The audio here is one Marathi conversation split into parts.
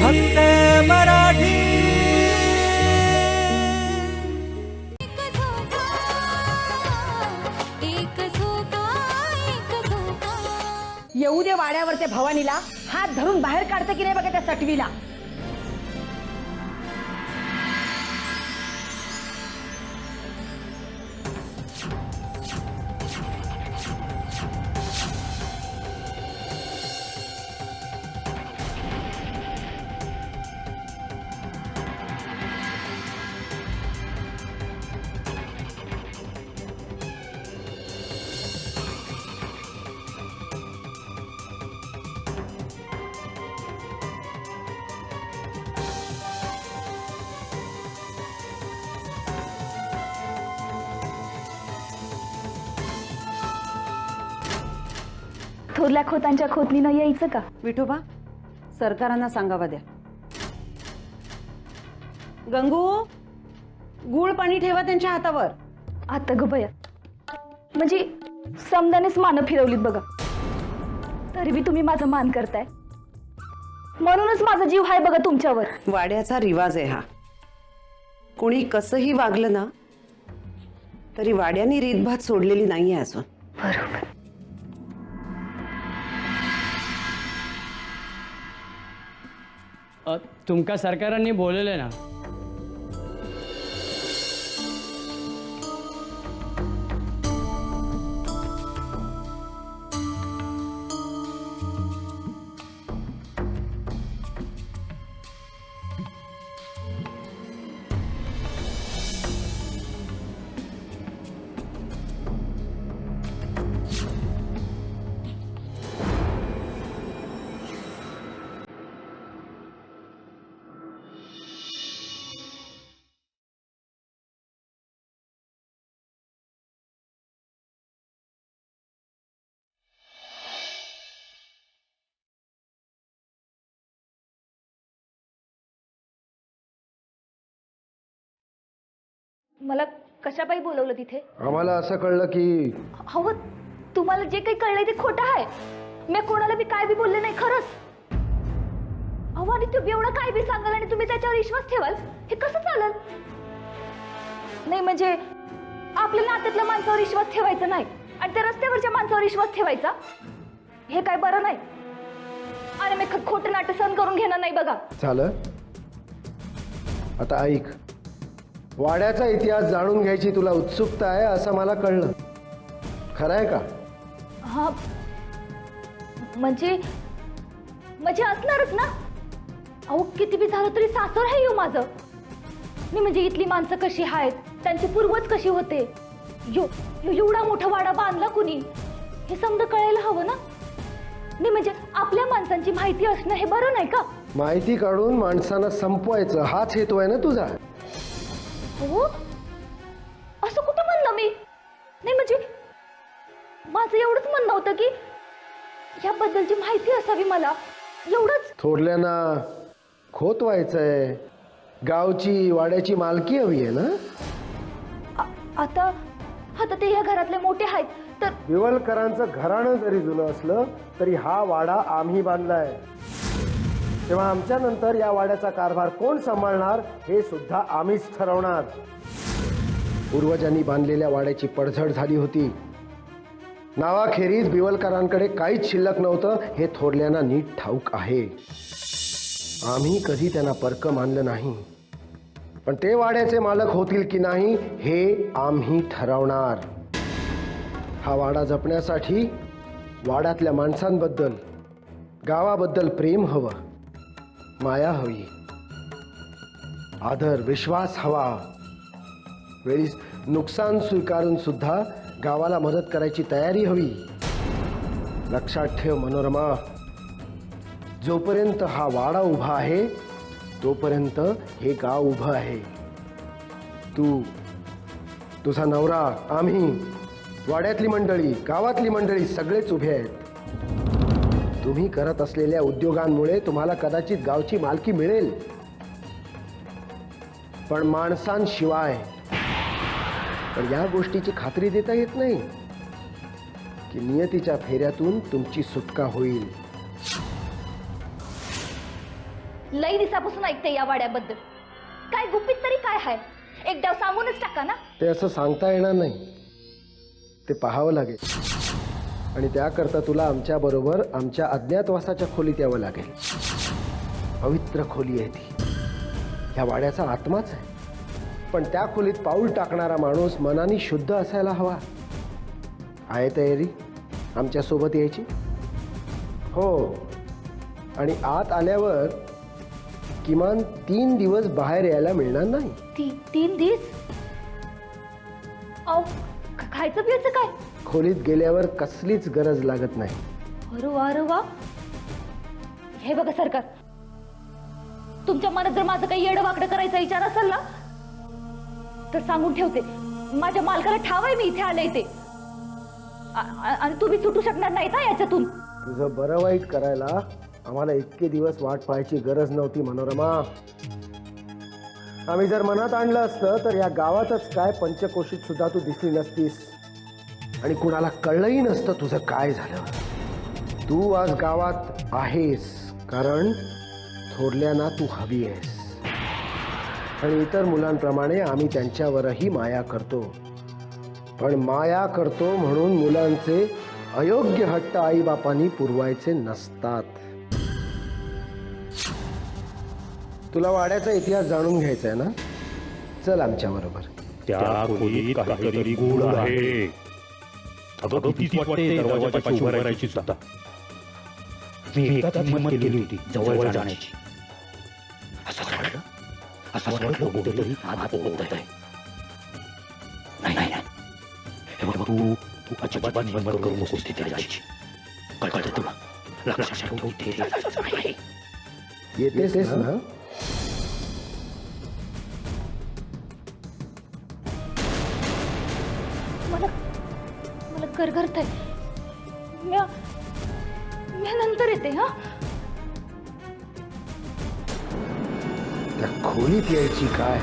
फक्त मराठी. येऊ दे वाड्यावर त्या भवानीला. हात धरून बाहेर काढतं की नाही बघा त्या सटवीला. थोरल्या खोतांच्या खोतनीनं यायचं का? विठोबा सरकारांना सांगावा द्या. गंगू गुळ पाणी ठेवा त्यांच्या हातावर. आता ग बया म्हणजे समजानेच मानं फिरवलीत बघा. तरी बी तुम्ही माझं मान करताय. म्हणूनच माझा जीव हाय बघा तुमच्यावर. वाड्याचा रिवाज आहे हा. कोणी कसंही वागलं ना तरी वाड्याने रीतभात सोडलेली नाहीये अजून. बरोबर. तुमका सरकारांनी बोलवलं ना? मला कशापायी बोलवलं तिथे? आम्हाला असं कळलं की हवं तुम्हाला जे काही कळलंय ते खोटं आहे. मी कोणाला बी काय बी बोलले नाही खरंच. अहो आणि तू एवढं काय बी सांगाल आणि तुम्ही त्याच्यावर विश्वास ठेवाल? हे कसं चालेल? नाही म्हणजे आपल्या नात्यातल्या माणसावर विश्वास ठेवायचा नाही आणि त्या रस्त्यावरच्या माणसावर विश्वास ठेवायचा? हे काय बरं नाही. आणि मी ख- खोटं नाट्य सहन करून घेणार नाही बघा. झालं? आता ऐक. वाड्याचा इतिहास जाणून घ्यायची तुला उत्सुकता आहे असं मला कळलं. खरं आहे का? हा. म्हणजे म्हणजे असणारच ना? अहो किती बी झालं तरी सासर आहे येऊ माझं. नाही म्हणजे इथली माणसं कशी आहेत? त्यांचे पूर्वज कशी होते? यो यो एवढा मोठा वाडा बांधला कुणी? हे समजा कळायला हवं ना? नाही म्हणजे आपल्या माणसांची माहिती असणं हे बरं नाही का? माहिती काढून माणसांना संपवायचं. हाच हेतू आहे ना तुझा? हो? असं कुठं म्हणलं मी? नाही म्हणजे माझं एवढंच म्हणणं होतं की याबद्दलची माहिती असावी मला. एवढंच. थोरल्यांना खोत व्हायचंय. गावची वाड्याची मालकी हवी आहे ना? आ- आता आता ते या घरातले मोठे आहेत तर विवलकरांचं घराणं जरी जुनं असलं तरी हा वाडा आम्ही बांधलाय. तेव्हा आमच्यानंतर या वाड्याचा कारभार कोण सांभाळणार हे सुद्धा आम्हीच ठरवणार. पूर्वजांनी बांधलेल्या वाड्याची पडझड झाली होती. नावाखेरीज बिवलकरांकडे काहीच शिल्लक नव्हतं हे थोरल्यांना नीट ठाऊक आहे. आम्ही कधी त्यांना परक मानलं नाही. पण ते वाड्याचे मालक होतील की नाही हे आम्ही ठरवणार. हा वाडा जपण्यासाठी वाड्यातल्या माणसांबद्दल गावाबद्दल प्रेम हवं. माया हवी. आदर विश्वास हवा. वेळी नुकसान स्वीकारून सुद्धा गावाला मदत करायची तयारी हवी. लक्षात ठेव मनोरमा. जोपर्यंत हा वाडा उभा आहे तोपर्यंत हे गाव उभं आहे. तू तुझा नवरा आम्ही वाड्यातली मंडळी गावातली मंडळी सगळेच उभे आहेत. तुम्ही करत असलेल्या उद्योगांमुळे तुम्हाला कदाचित गावची मालकी मिळेल. पण माणसांशिवाय. पण या गोष्टीची खात्री देता येत नाही. की नियतीच्या फेऱ्यातून तुमची सुटका होईल. लई दिवसापासून ऐकते या वाड्याबद्दल. काय गुपित तरी काय हाय? एक डाव सांगूनच टाका ना. ते असं सांगता येणार नाही. ते पाहावं लागेल. आणि त्याकरता तुला आमच्याबरोबर आमच्या अज्ञातवासाच्या खोलीत यावं लागेल. पवित्र खोली आहे ती. ह्या वाड्याचा आत्माच आहे. पण त्या खोलीत पाऊल टाकणारा माणूस मनाने शुद्ध असायला हवा. आहे तयारी? आमच्यासोबत यायची? हो. आणि आत आल्यावर किमान तीन दिवस बाहेर यायला मिळणार नाही. ती तीन दिवस? ख- खायचं पियचं काय? खोलीत गेल्यावर कसलीच गरज लागत नाही. अरे वा अरे वा. हे बघा सरकार. तुमच्या मनात जर माझं काही येडं वाकडं करायचा विचार असेल ना तर सांगून ठेवते. माझ्या मालकाला ठाव आहे मी इथे आले आ- आणि तुम्ही सुटू शकणार नाही ना याच्यातून. तुझं बरं वाईट करायला आम्हाला इतके दिवस वाट पाहायची गरज नव्हती मनोरमा. आम्ही जर मनात आणलं असतं तर या गावातच काय पंचकोशीत सुद्धा तू दिसली नसतीस. आणि कुणाला कळलंही नसतं तुझं काय झालं. तू आज गावात आहेस कारण थोरल्यांना तू हवी आहेस. आणि इतर मुलांप्रमाणे आम्ही त्यांच्यावरही माया करतो. पण माया करतो म्हणून मुलांचे अयोग्य हट्ट आईबापांनी पुरवायचे नसतात. तुला वाड्याचा इतिहास जाणून घ्यायचा आहे ना? चल आमच्या बरोबर. त्या खोलीत काहीतरी गूढ आहे. अगं भीतीच वाटते दरवाजापाशी उभं राहायची सुद्धा. मी एकदा हिंमत केली होती जवळ जाण्याची. असं वाटलं असं वाटलं कुठेतरी आत ओढत आहे नाही नाही नाही. हे बघ तू तू अजिबात हिंमत करू नकोस तिथे जायची. कळतं तुला? लक्षात ठेव तिथे जायचं नाही. येतेस ना? मला गरगरत आहे मी मी नंतर येते हा? त्या खोलीत यायची काय?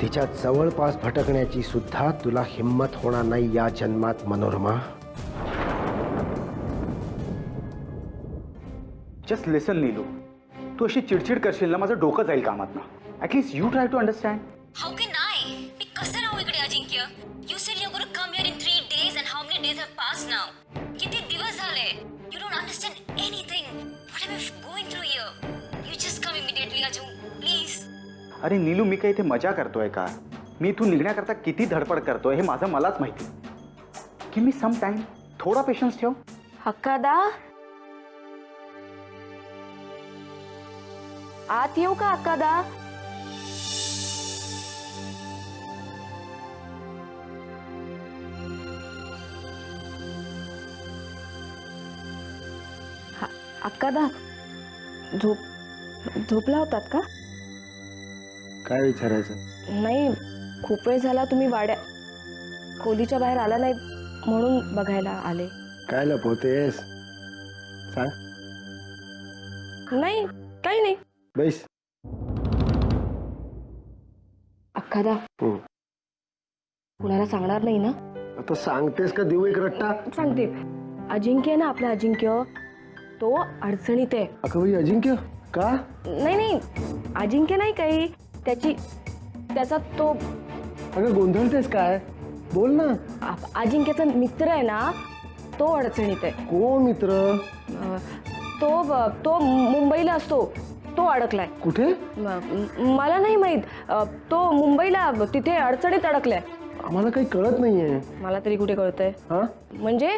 तिच्या जवळपास भटकण्याची सुद्धा तुला हिंमत होणार नाही या जन्मात मनोरमा. Just listen Neelu. तू अशी चिडचिड करशील ना माझं डोकं जाईल कामात ना at least you try to understand How can I? मी कसं राहू इकडे अजिंक्य? पास नाव किती दिवस झाले? You don't understand anything what am going through here you just come immediately Aju please अरे नीलू मी काही इथे मजा करतोय का? मी इथून निघण्याकरता किती धडपड करतोय हे माझं मलाच माहिती की मी सम टाइम थोडा पेशन्स ठेव. हक्कादा? आत येऊ का अक्कादा अक्कादा झोप झोपला होतात का? काय विचारायचं? नाही खूप वेळ झाला तुम्ही वाड्या खोलीच्या बाहेर आला नाही म्हणून बघायला आले. काय लपवतेस? सांग. नाही काही नाही. बैस. अक्कादा हम्म. कुणाला सांगणार नाही ना? आता सांगतेस का देऊ एक रट्टा? सांगते. अजिंक्य आहे ना आपला अजिंक्य? तो अडचणीत आहे. अगं बाई अजिंक्य? का? नाही नाही. अजिंक्य नाही काही. त्याची त्याचा तो अगं गोंधळतेस काय? बोल ना. आ- अजिंक्यचा मित्र आहे ना तो अडचणीत आहे. कोण मित्र? अं, तो तो मुंबईला असतो. तो अडकलाय. कुठे? म- म- मला नाही माहीत. अं, तो मुंबईला तिथे अडचणीत अडकलाय. आम्हाला काही कळत नाहीये. मला तरी कुठे कळतंय? हा? म्हणजे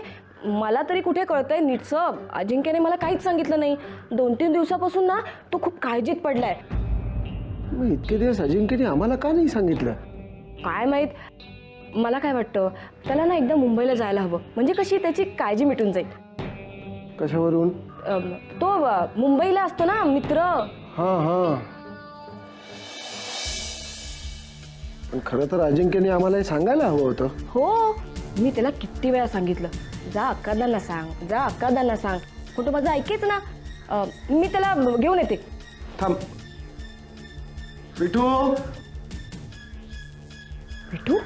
मला तरी कुठे कळतंय नीटचं अजिंक्यने मला काहीच सांगितलं नाही. दोन तीन दिवसापासून ना तो खूप काळजीत पडलाय. मग इतके दिवस अजिंक्यने आम्हाला का नाही सांगितलं? काय माहीत? मला काय वाटतं? त्याला ना एकदा मुंबईला जायला हवं. म्हणजे कशी त्याची काळजी मिटून जाईल. कशावरून? अम, तो अ, मुंबईला असतो ना मित्र. हा हा. पण खरं तर अजिंक्यने आम्हाला हे सांगायला हवं होतं. हो. मी त्याला किती वेळा सांगितलं जा अक्कादांना सांग जा अक्कादांना सांग. तो माझं ऐकेच ना. अ, मी त्याला घेऊन येते. थांब. विठू? भेटू